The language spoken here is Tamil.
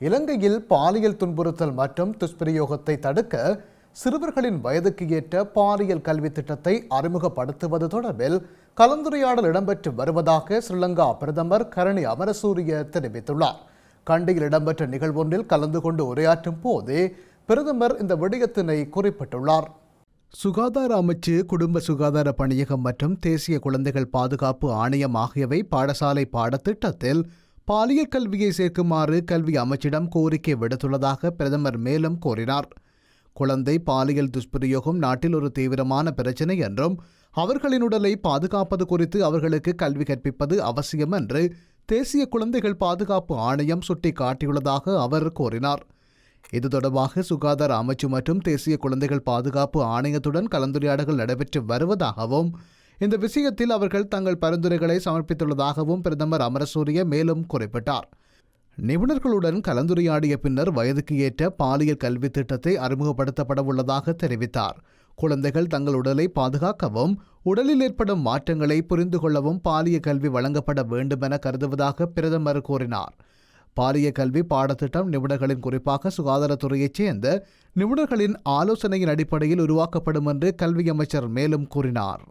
இலங்கையில் பாலியல் துன்புறுத்தல் மற்றும் துஷ்பிரயோகத்தை தடுக்க சிறுவர்களின் வயதுக்கு ஏற்ற பாலியல் கல்வி திட்டத்தை அறிமுகப்படுத்துவது தொடர்பில் கலந்துரையாடல் இடம்பெற்று வருவதாக ஸ்ரீலங்கா பிரதமர் கரணி அமரசூரிய தெரிவித்துள்ளார். கண்டியில் இடம்பெற்ற நிகழ்வொன்றில் கலந்து கொண்டு உரையாற்றும் போதே பிரதமர் இந்த விடயத்தினை குறிப்பிட்டுள்ளார். சுகாதார அமைச்சு குடும்ப சுகாதார பணியகம் மற்றும் தேசிய குழந்தைகள் பாதுகாப்பு ஆணையம் ஆகியவை பாடசாலை பாடத்திட்டத்தில் பாலியல் கல்வியை சேர்க்குமாறு கல்வி அமைச்சிடம் கோரிக்கை விடுத்துள்ளதாக பிரதமர் மேலும் கூறினார். குழந்தை பாலியல் துஷ்பிரயோகம் நாட்டில் ஒரு தீவிரமான பிரச்சினை என்றும் அவர்களின் உடலை பாதுகாப்பது குறித்து அவர்களுக்கு கல்வி கற்பிப்பது அவசியம் என்று தேசிய குழந்தைகள் பாதுகாப்பு ஆணையம் சுட்டிக்காட்டியுள்ளதாக அவர் கூறினார். இது தொடர்பாக சுகாதார அமைச்சு மற்றும் தேசிய குழந்தைகள் பாதுகாப்பு ஆணையத்துடன் கலந்துரையாடல்கள் நடைபெற்று வருவதாகவும் இந்த விஷயத்தில் அவர்கள் தங்கள் பரிந்துரைகளை சமர்ப்பித்துள்ளதாகவும் பிரதமர் அமரசூரிய மேலும் குறிப்பிட்டார். நிபுணர்களுடன் கலந்துரையாடிய பின்னர் வயதுக்கு ஏற்ற பாலியல் கல்வி திட்டத்தை அறிமுகப்படுத்தப்பட உள்ளதாக தெரிவித்தார். குழந்தைகள் தங்கள் உடலை பாதுகாக்கவும் உடலில் ஏற்படும் மாற்றங்களை புரிந்து கொள்ளவும் பாலிய கல்வி வழங்கப்பட வேண்டுமென கருதுவதாக பிரதமர் கூறினார். பாலிய கல்வி பாடத்திட்டம் நிபுணர்களின் குறிப்பாக சுகாதாரத்துறையைச் சேர்ந்த நிபுணர்களின் ஆலோசனையின் அடிப்படையில் உருவாக்கப்படும் என்று கல்வி அமைச்சர் மேலும் கூறினார்.